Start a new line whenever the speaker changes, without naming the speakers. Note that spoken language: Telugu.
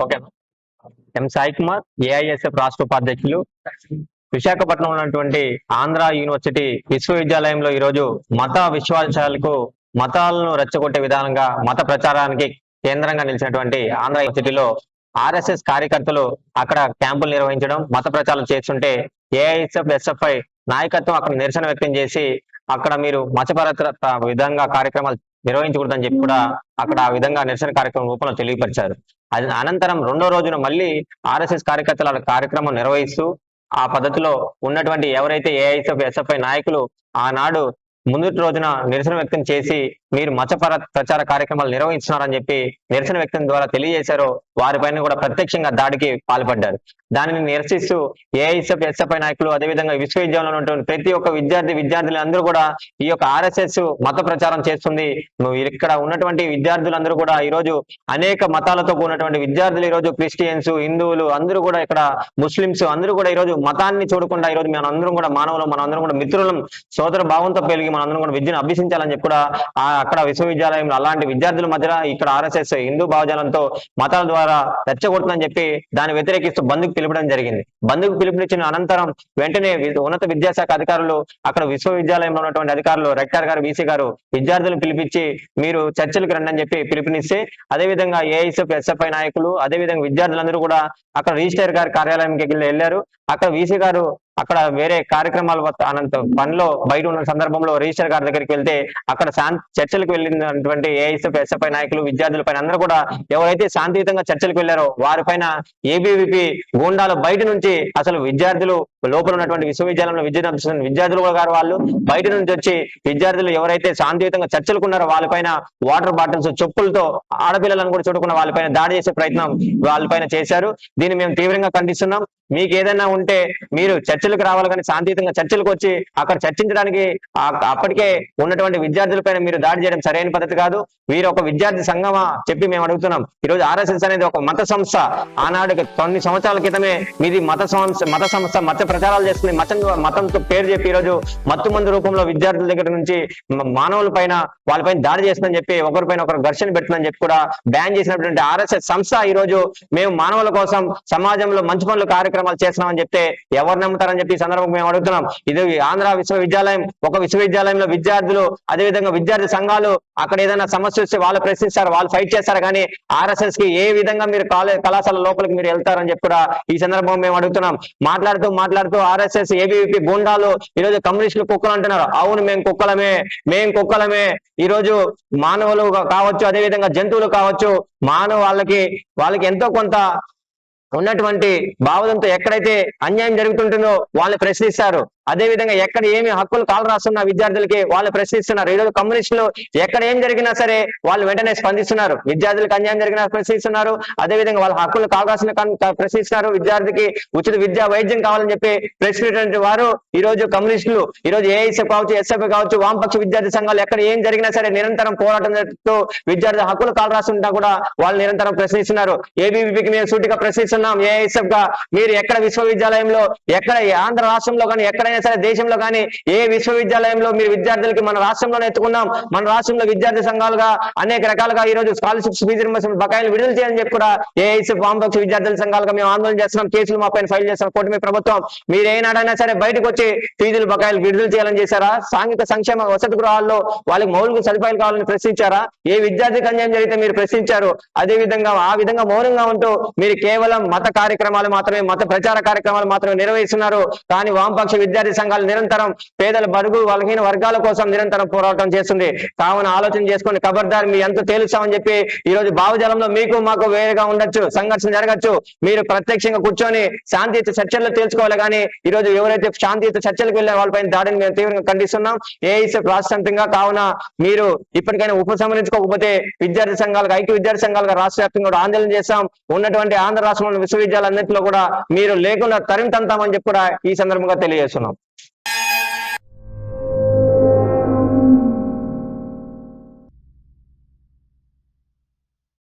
ఓకేనా ఎం. సాయి కుమార్ ఏఐఎస్ఎఫ్ రాష్ట్ర ఉపాధ్యక్షులు. విశాఖపట్నంలో ఉన్నటువంటి ఆంధ్ర యూనివర్సిటీ విశ్వవిద్యాలయంలో ఈరోజు మత విశ్వాసాలకు మతాలను రెచ్చగొట్టే విధానంగా మత ప్రచారానికి కేంద్రంగా నిలిచినటువంటి ఆంధ్ర యూనివర్సిటీలో ఆర్ఎస్ఎస్ కార్యకర్తలు అక్కడ క్యాంపులు నిర్వహించడం మత ప్రచారం చేస్తుంటే ఏఐఎస్ఎఫ్ ఎస్ఎఫ్ఐ నాయకత్వం అక్కడ నిరసన వ్యక్తం చేసి అక్కడ మీరు మతపరత విధంగా కార్యక్రమాలు నిర్వహించకూడదని చెప్పి కూడా అక్కడ ఆ విధంగా నిరసన కార్యక్రమం రూపంలో తెలియపరిచారు. అది అనంతరం రెండో రోజున మళ్ళీ ఆర్ఎస్ఎస్ కార్యకర్తల కార్యక్రమం నిర్వహిస్తూ ఆ పద్ధతిలో ఉన్నటువంటి ఎవరైతే ఏఐఎస్ఎఫ్ ఎస్ఎఫ్ఐ నాయకులు ఆనాడు ముందుటి రోజున నిరసన వ్యక్తం చేసి మీరు మతపర ప్రచార కార్యక్రమాలు నిర్వహిస్తున్నారని చెప్పి నిరసన వ్యక్తం ద్వారా తెలియజేశారో వారిపైన కూడా ప్రత్యక్షంగా దాడికి పాల్పడ్డారు. దానిని నిరసిస్తూ ఏఐఎస్ఎఫ్ ఎస్ఎఫ్ఐ నాయకులు అదేవిధంగా విశ్వవిద్యాలయంలో ఉన్నటువంటి ప్రతి ఒక్క విద్యార్థి విద్యార్థులు అందరూ కూడా ఈ యొక్క ఆర్ఎస్ఎస్ మత ప్రచారం చేస్తుంది. ఇక్కడ ఉన్నటువంటి విద్యార్థులందరూ కూడా ఈ రోజు అనేక మతాలతో కూడినటువంటి విద్యార్థులు ఈ రోజు క్రిస్టియన్స్ హిందువులు అందరూ కూడా ఇక్కడ ముస్లింస్ అందరూ కూడా ఈ రోజు మతాన్ని చూడకుండా ఈ రోజు మనం అందరం కూడా మానవులు మనం అందరం కూడా మిత్రులం సోదర భావంతో పెరిగి మనందరం కూడా విద్యను అభ్యసించాలని చెప్పి కూడా ఆ అక్కడ విశ్వవిద్యాలయంలో అలాంటి విద్యార్థుల మధ్య ఇక్కడ ఆర్ఎస్ఎస్ హిందూ భావజాలంతో మతాల ద్వారా రెచ్చగొడుతుందని చెప్పి దాన్ని వ్యతిరేకిస్తూ బంధుకు పిలపడం జరిగింది. బంధుకు పిలుపునిచ్చిన అనంతరం వెంటనే ఉన్నత విద్యాశాఖ అధికారులు అక్కడ విశ్వవిద్యాలయంలో ఉన్నటువంటి అధికారులు రెక్టార్ గారు వీసీ గారు విద్యార్థులను పిలిపించి మీరు చర్చలకు రండి అని చెప్పి పిలుపునిస్తే అదేవిధంగా ఏఐఎస్ఎఫ్ ఎస్ఎఫ్ఐ నాయకులు అదేవిధంగా విద్యార్థులందరూ కూడా అక్కడ రిజిస్టర్ గారి కార్యాలయంకి వెళ్ళారు. అక్కడ వీసీ గారు అక్కడ వేరే కార్యక్రమాలు అనంత పనిలో బయట ఉన్న సందర్భంలో రిజిస్టర్ గారి దగ్గరికి వెళ్తే అక్కడ శాంతి చర్చలకు వెళ్ళినటువంటి ఏఐఎస్ఎఫ్ ఎస్ఎఫ్ఐ నాయకులు విద్యార్థుల పైన అందరూ కూడా ఎవరైతే శాంతియుతంగా చర్చలకు వెళ్ళారో వారిపైన ఏబీవీపీ గూండాలు బయట నుంచి అసలు విద్యార్థులు లోపల ఉన్నటువంటి విశ్వవిద్యాలయంలో విద్య విద్యార్థులు గారు వాళ్ళు బయట నుంచి వచ్చి విద్యార్థులు ఎవరైతే శాంతియుతంగా చర్చలకు ఉన్నారో వాళ్ళపైన వాటర్ బాటిల్స్ చెప్పులతో ఆడపిల్లలను కూడా చూడకుండా వాళ్ళపైన దాడి చేసే ప్రయత్నం వాళ్ళపైన చేశారు. దీన్ని మేము తీవ్రంగా ఖండిస్తున్నాం. మీకు ఏదైనా ఉంటే మీరు చర్చలకు రావాలి కానీ శాంతియుతంగా చర్చలకు వచ్చి అక్కడ చర్చించడానికి అప్పటికే ఉన్నటువంటి విద్యార్థులపైన మీరు దాడి చేయడం సరైన పద్ధతి కాదు. వీరు ఒక విద్యార్థి సంఘమా చెప్పి మేము అడుగుతున్నాం. ఈ రోజు ఆర్ఎస్ఎస్ అనేది ఒక మత సంస్థ. ఆనాడు కొన్ని సంవత్సరాల క్రితమే మీది మత సంస్థ మత సంస్థ మత ప్రచారాలు చేస్తుంది మతం మతంతో పేరు చెప్పి ఈ రోజు మత్తు మందు రూపంలో విద్యార్థుల దగ్గర నుంచి మానవుల పైన వాళ్ళపైన దాడి చేస్తుందని చెప్పి ఒకరిపైన ఒకరు ఘర్షణ పెడుతుందని చెప్పి కూడా బ్యాన్ చేసినటువంటి ఆర్ఎస్ఎస్ సంస్థ ఈ రోజు మేము మానవుల కోసం సమాజంలో మంచి పనులు కార్యక్రమాలు చేస్తున్నామని చెప్తే ఎవరు నమ్ముతారని చెప్పి ఈ సందర్భంగా మేము అడుగుతున్నాం. ఇది ఆంధ్ర విశ్వవిద్యాలయం ఒక విశ్వవిద్యాలయంలో విద్యార్థులు అదేవిధంగా విద్యార్థి సంఘాలు అక్కడ ఏదైనా సమస్య వస్తే వాళ్ళు ప్రశ్నిస్తారు వాళ్ళు ఫైట్ చేస్తారు. కానీ ఆర్ఎస్ఎస్కి ఏ విధంగా మీరు కాలేజ్ కళాశాల లోపలికి మీరు వెళ్తారని చెప్పి కూడా ఈ సందర్భంగా మేము అడుగుతున్నాం. మాట్లాడుతూ మాట్లాడుతూ ఆర్ఎస్ఎస్ ఏబీవీపీ గుండాలు ఈ రోజు కమ్యూనిస్టులు కుక్కలు అంటున్నారు. అవును మేము కుక్కలమే మేము కుక్కలమే. ఈ రోజు మానవులు కావచ్చు అదే విధంగా జంతువులు కావచ్చు మానవ వాళ్ళకి వాళ్ళకి ఎంతో కొంత ఉన్నటువంటి భావదంతో ఎక్కడైతే అన్యాయం జరుగుతుంటుందో వాళ్ళని ప్రశ్నిస్తారు. అదే విధంగా ఎక్కడ ఏమి హక్కులు కాలు రాస్తున్న విద్యార్థులకి వాళ్ళు ప్రశ్నిస్తున్నారు. ఈరోజు కమ్యూనిస్టులు ఎక్కడ ఏం జరిగినా సరే వాళ్ళు వెంటనే స్పందిస్తున్నారు. విద్యార్థులకు అన్యాయం జరిగినా ప్రశ్నిస్తున్నారు. అదే విధంగా వాళ్ళ హక్కులు కాలు రాసిన ప్రశ్నిస్తున్నారు. విద్యార్థికి ఉచిత విద్యా వైద్యం కావాలని చెప్పి ప్రశ్నించినటువంటి వారు ఈ రోజు కమ్యూనిస్టులు. ఈ రోజు ఏఐసీ కావచ్చు ఎస్ఎఫ్ కావచ్చు వామపక్ష విద్యార్థి సంఘాలు ఎక్కడ ఏం జరిగినా సరే నిరంతరం పోరాటం విద్యార్థి హక్కులు కాలు రాస్తుంటా కూడా వాళ్ళు నిరంతరం ప్రశ్నిస్తున్నారు. ఏబీవీపీకి మేము సూటిగా ప్రశ్నిస్తున్నాం. ఏఐఎస్ఎఫ్గా మీరు ఎక్కడ విశ్వవిద్యాలయంలో ఎక్కడ ఆంధ్ర రాష్ట్రంలో కానీ ఎక్కడైనా సరే దేశంలో కానీ ఏ విశ్వవిద్యాలయంలో మీరు విద్యార్థులకి మన రాష్ట్రంలోనే ఎత్తుకున్నాం మన రాష్ట్రంలో విద్యార్థి సంఘాలుగా అనేక రకాలుగా ఈ రోజు స్కాలర్షిప్స్ ఫీజు రింబర్స్మెంట్ బకాయిలు విడుదల చేయాలని చెప్పి కూడా ఏఐఎస్ఎఫ్ వామపక్ష విద్యార్థుల సంఘాలుగా మేము ఆందోళన చేస్తున్నాం కేసులు మా పైన ఫైల్ చేస్తున్నాం. కూటమి ప్రభుత్వం మీరు ఏనాడైనా సరే బయటకు వచ్చి ఫీజులు బకాయిలు విడుదల చేయాలని చేశారా? సాంఘిక సంక్షేమ వసతి గృహాల్లో వాళ్ళకి మౌలిక సదుపాయాలు కావాలని ప్రశ్నించారా? ఏ విద్యార్థికి అన్యాయం జరిగితే మీరు ప్రశ్నించారు? అదే విధంగా ఆ విధంగా మౌనంగా ఉంటూ మీరు కేవలం మత కార్యక్రమాలు మాత్రమే మత ప్రచార కార్యక్రమాలు మాత్రమే నిర్వహిస్తున్నారు. కానీ వామపక్ష విద్యార్థి సంఘాలు నిరంతరం పేదల బడుగు బలహీన వర్గాల కోసం నిరంతరం పోరాటం చేస్తుంది. కావున ఆలోచన చేసుకోండి. ఖబర్దార్ మీ ఎంత తేలుస్తామని చెప్పి ఈ రోజు భావజాలంలో మీకు మాకు వేరుగా ఉండొచ్చు సంఘర్షణ జరగచ్చు. మీరు ప్రత్యక్షంగా కూర్చొని శాంతియుత చర్చల్లో తేల్చుకోవాలి కానీ ఈ రోజు ఎవరైతే శాంతియుత చర్చలకు వెళ్ళే వాళ్ళపైన దాడిని మేము తీవ్రంగా ఖండిస్తున్నాం. ఏఐసెఫ్ రాష్ట్రంగా కావున మీరు ఇప్పటికైనా ఉపసంహరించుకోకపోతే విద్యార్థి సంఘాలకు ఐక్య విద్యార్థి సంఘాలుగా రాష్ట్ర వ్యాప్తంగా కూడా ఆందోళన చేస్తాం. ఉన్నటువంటి ఆంధ్ర రాష్ట్రంలో విశ్వవిద్యాలయాలన్నింటిలో కూడా మీరు లేకుండా తరిమితంతామని చెప్పి కూడా ఈ సందర్భంగా తెలియజేస్తున్నాం. up